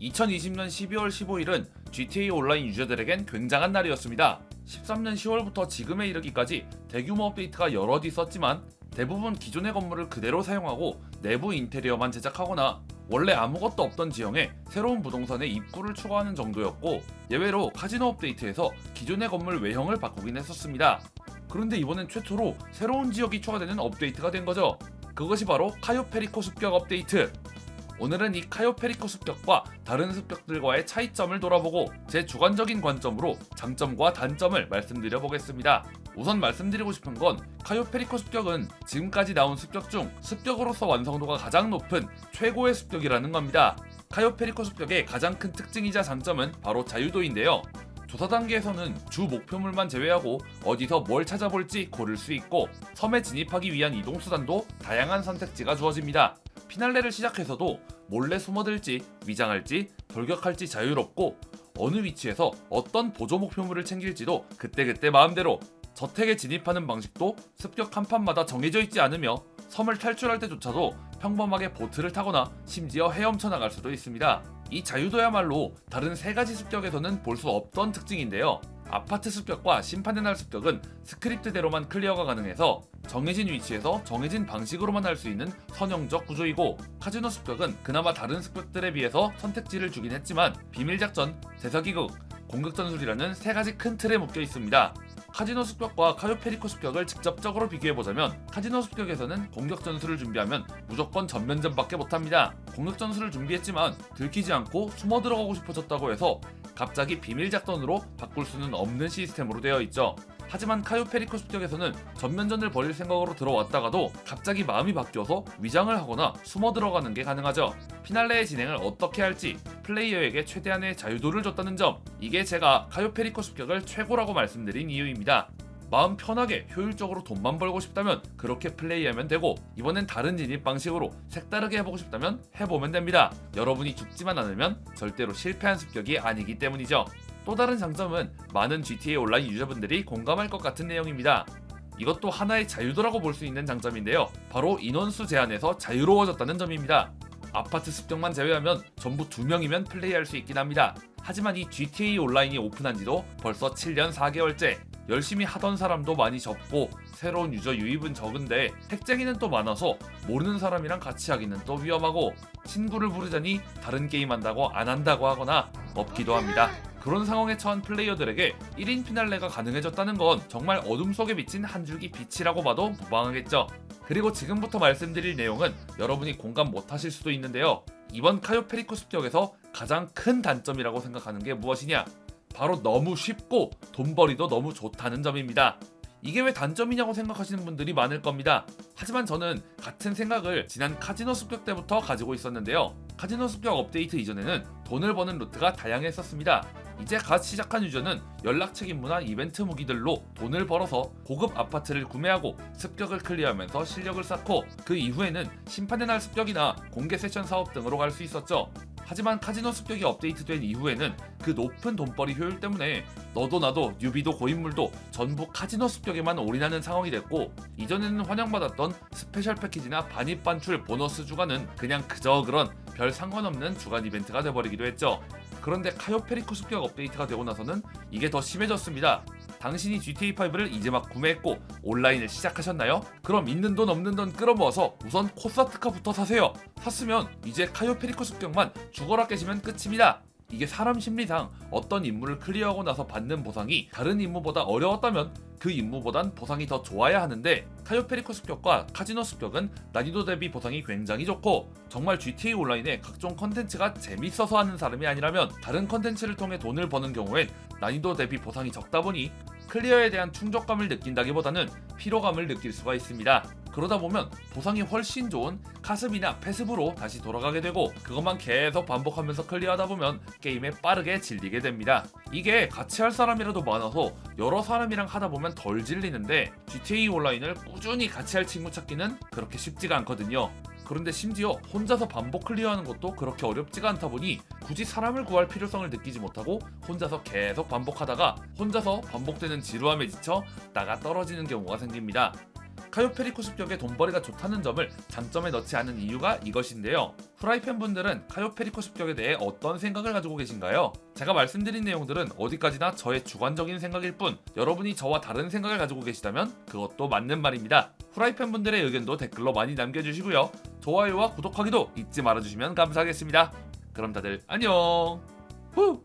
2020년 12월 15일은 GTA 온라인 유저들에겐 굉장한 날이었습니다. 13년 10월부터 지금에 이르기까지 대규모 업데이트가 여럿 있었지만 대부분 기존의 건물을 그대로 사용하고 내부 인테리어만 제작하거나 원래 아무것도 없던 지형에 새로운 부동산의 입구를 추가하는 정도였고 예외로 카지노 업데이트에서 기존의 건물 외형을 바꾸긴 했었습니다. 그런데 이번엔 최초로 새로운 지역이 추가되는 업데이트가 된 거죠. 그것이 바로 카요페리코 습격 업데이트. 오늘은 이 카요페리코 습격과 다른 습격들과의 차이점을 돌아보고 제 주관적인 관점으로 장점과 단점을 말씀드려 보겠습니다. 우선 말씀드리고 싶은 건 카요페리코 습격은 지금까지 나온 습격 중 습격으로서 완성도가 가장 높은 최고의 습격이라는 겁니다. 카요페리코 습격의 가장 큰 특징이자 장점은 바로 자유도인데요. 조사 단계에서는 주 목표물만 제외하고 어디서 뭘 찾아볼지 고를 수 있고 섬에 진입하기 위한 이동 수단도 다양한 선택지가 주어집니다. 피날레를 시작해서도 몰래 숨어들지 위장할지 돌격할지 자유롭고 어느 위치에서 어떤 보조 목표물을 챙길지도 그때그때 마음대로 저택에 진입하는 방식도 습격 한 판마다 정해져 있지 않으며 섬을 탈출할 때조차도 평범하게 보트를 타거나 심지어 헤엄쳐 나갈 수도 있습니다. 이 자유도야말로 다른 세 가지 습격에서는 볼 수 없던 특징인데요. 아파트 습격과 심판의 날 습격은 스크립트대로만 클리어가 가능해서 정해진 위치에서 정해진 방식으로만 할 수 있는 선형적 구조이고 카지노 습격은 그나마 다른 습격들에 비해서 선택지를 주긴 했지만 비밀작전, 대서기극, 공격전술이라는 세 가지 큰 틀에 묶여 있습니다. 카지노 습격과 카요페리코 습격을 직접적으로 비교해보자면 카지노 습격에서는 공격 전술을 준비하면 무조건 전면전밖에 못합니다. 공격 전술을 준비했지만 들키지 않고 숨어 들어가고 싶어졌다고 해서 갑자기 비밀 작전으로 바꿀 수는 없는 시스템으로 되어 있죠. 하지만 카요 페리코 습격에서는 전면전을 벌일 생각으로 들어왔다가도 갑자기 마음이 바뀌어서 위장을 하거나 숨어 들어가는 게 가능하죠. 피날레의 진행을 어떻게 할지 플레이어에게 최대한의 자유도를 줬다는 점 이게 제가 카요 페리코 습격을 최고라고 말씀드린 이유입니다. 마음 편하게 효율적으로 돈만 벌고 싶다면 그렇게 플레이하면 되고 이번엔 다른 진입 방식으로 색다르게 해보고 싶다면 해보면 됩니다. 여러분이 죽지만 않으면 절대로 실패한 습격이 아니기 때문이죠. 또 다른 장점은 많은 GTA 온라인 유저분들이 공감할 것 같은 내용입니다. 이것도 하나의 자유도라고 볼 수 있는 장점인데요. 바로 인원수 제한에서 자유로워졌다는 점입니다. 아파트 습격만 제외하면 전부 2명이면 플레이할 수 있긴 합니다. 하지만 이 GTA 온라인이 오픈한 지도 벌써 7년 4개월째. 열심히 하던 사람도 많이 적고 새로운 유저 유입은 적은데 핵쟁이는 또 많아서 모르는 사람이랑 같이 하기는 또 위험하고 친구를 부르자니 다른 게임 한다고 안 한다고 하거나 없기도 합니다. 그런 상황에 처한 플레이어들에게 1인 피날레가 가능해졌다는 건 정말 어둠 속에 비친 한 줄기 빛이라고 봐도 무방하겠죠. 그리고 지금부터 말씀드릴 내용은 여러분이 공감 못하실 수도 있는데요. 이번 카요 페리코 습격에서 가장 큰 단점이라고 생각하는 게 무엇이냐? 바로 너무 쉽고 돈벌이도 너무 좋다는 점입니다. 이게 왜 단점이냐고 생각하시는 분들이 많을 겁니다. 하지만 저는 같은 생각을 지난 카지노 습격 때부터 가지고 있었는데요. 카지노 습격 업데이트 이전에는 돈을 버는 루트가 다양했었습니다. 이제 갓 시작한 유저는 연락 책 임무나 이벤트 무기들로 돈을 벌어서 고급 아파트를 구매하고 습격을 클리어하면서 실력을 쌓고 그 이후에는 심판의 날 습격이나 공개 세션 사업 등으로 갈 수 있었죠. 하지만 카지노 습격이 업데이트된 이후에는 그 높은 돈벌이 효율 때문에 너도 나도 뉴비도 고인물도 전부 카지노 습격에만 올인하는 상황이 됐고 이전에는 환영받았던 스페셜 패키지나 반입 반출 보너스 주간은 그냥 그저 그런 별 상관없는 주간 이벤트가 돼버리기도 했죠. 그런데 카요페리코 습격 업데이트가 되고 나서는 이게 더 심해졌습니다. 당신이 GTA5를 이제 막 구매했고 온라인을 시작하셨나요? 그럼 있는 돈 없는 돈 끌어모아서 우선 코사트카부터 사세요. 샀으면 이제 카요 페리코 습격만 죽어라 깨시면 끝입니다. 이게 사람 심리상 어떤 임무를 클리어하고 나서 받는 보상이 다른 임무보다 어려웠다면 그 임무보단 보상이 더 좋아야 하는데 카요 페리코 습격과 카지노 습격은 난이도 대비 보상이 굉장히 좋고 정말 GTA 온라인의 각종 컨텐츠가 재밌어서 하는 사람이 아니라면 다른 컨텐츠를 통해 돈을 버는 경우엔 난이도 대비 보상이 적다 보니 클리어에 대한 충족감을 느낀다기보다는 피로감을 느낄 수가 있습니다. 그러다 보면 보상이 훨씬 좋은 카습이나 패습으로 다시 돌아가게 되고 그것만 계속 반복하면서 클리어하다 보면 게임에 빠르게 질리게 됩니다. 이게 같이 할 사람이라도 많아서 여러 사람이랑 하다 보면 덜 질리는데 GTA 온라인을 꾸준히 같이 할 친구 찾기는 그렇게 쉽지가 않거든요. 그런데 심지어 혼자서 반복 클리어하는 것도 그렇게 어렵지가 않다 보니 굳이 사람을 구할 필요성을 느끼지 못하고 혼자서 계속 반복하다가 혼자서 반복되는 지루함에 지쳐 나가 떨어지는 경우가 생깁니다. 카요페리코 습격에 돈벌이가 좋다는 점을 장점에 넣지 않은 이유가 이것인데요. 프라이팬 분들은 카요페리코 습격에 대해 어떤 생각을 가지고 계신가요? 제가 말씀드린 내용들은 어디까지나 저의 주관적인 생각일 뿐 여러분이 저와 다른 생각을 가지고 계시다면 그것도 맞는 말입니다. 프라이팬 분들의 의견도 댓글로 많이 남겨주시고요. 좋아요와 구독하기도 잊지 말아주시면 감사하겠습니다. 그럼 다들 안녕. 후!